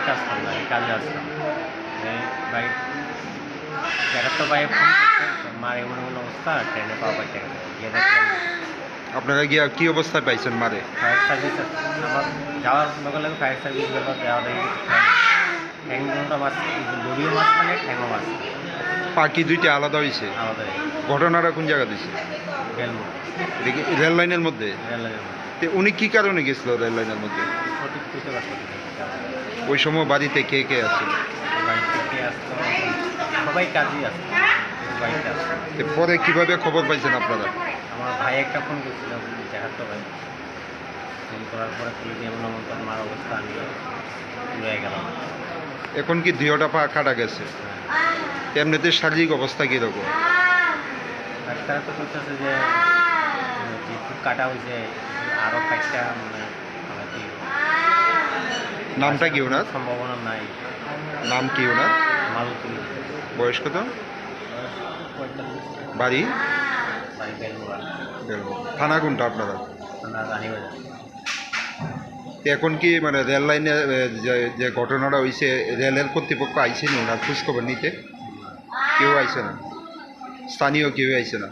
বাড়িতে আসতাম না কাজে আসতাম। এই বাড়ি তো ফোন মার এমন এমন অবস্থা ট্রেনে পাওয়া গেছে গিয়ে দেখলাম আপনারা গিয়া কি অবস্থায় পাইছেন মারে? ফায়ার সার্ভিস আমার যাওয়ার লগে লগে ফায়ার সার্ভিস গেল যাওয়া দেখি ঠ্যাংটা মাছ লড়িও মাছ মানে ঠ্যাংও মাছ। পাখি দুইটা আলাদা হয়েছে আমাদের ঘটনাটা কোন জায়গা দিছে? বেলমো এটা কি রেল লাইনের মধ্যে। তে উনি কি কারণে গেছিল রেল লাইনের মধ্যে? ওই সময় বাড়িতে কে কে আছে? সবাই কাজই তে পরে কীভাবে খবর পাইছেন আপনারা? আমার ভাই একটা ফোন করছিল দেখাতো ভাই। ফোন করার পরে করে মার অবস্থা আমি রয়ে গেলাম। এখন কি দুইটা পা কাটা গেছে? এমনিতে শারীরিক অবস্থা কীরকম? ডাক্তার তো বলতেছে যে কাটা হয়েছে আরও কয়েকটা মানে মানে নামটা কি ওনার? সম্ভাবনা নাই। নাম কি ওনার? মালুতি বয়স কত? বাড়ি? থানা কোনটা আপনারা? এখন কি মানে রেল লাইনে যে যে ঘটনাটা হয়েছে রেলের কর্তৃপক্ষ আইসেনি ওনার? খোঁজখবর নিতে? কেউ আইসে না? স্থানীয় কেউ আইসে না?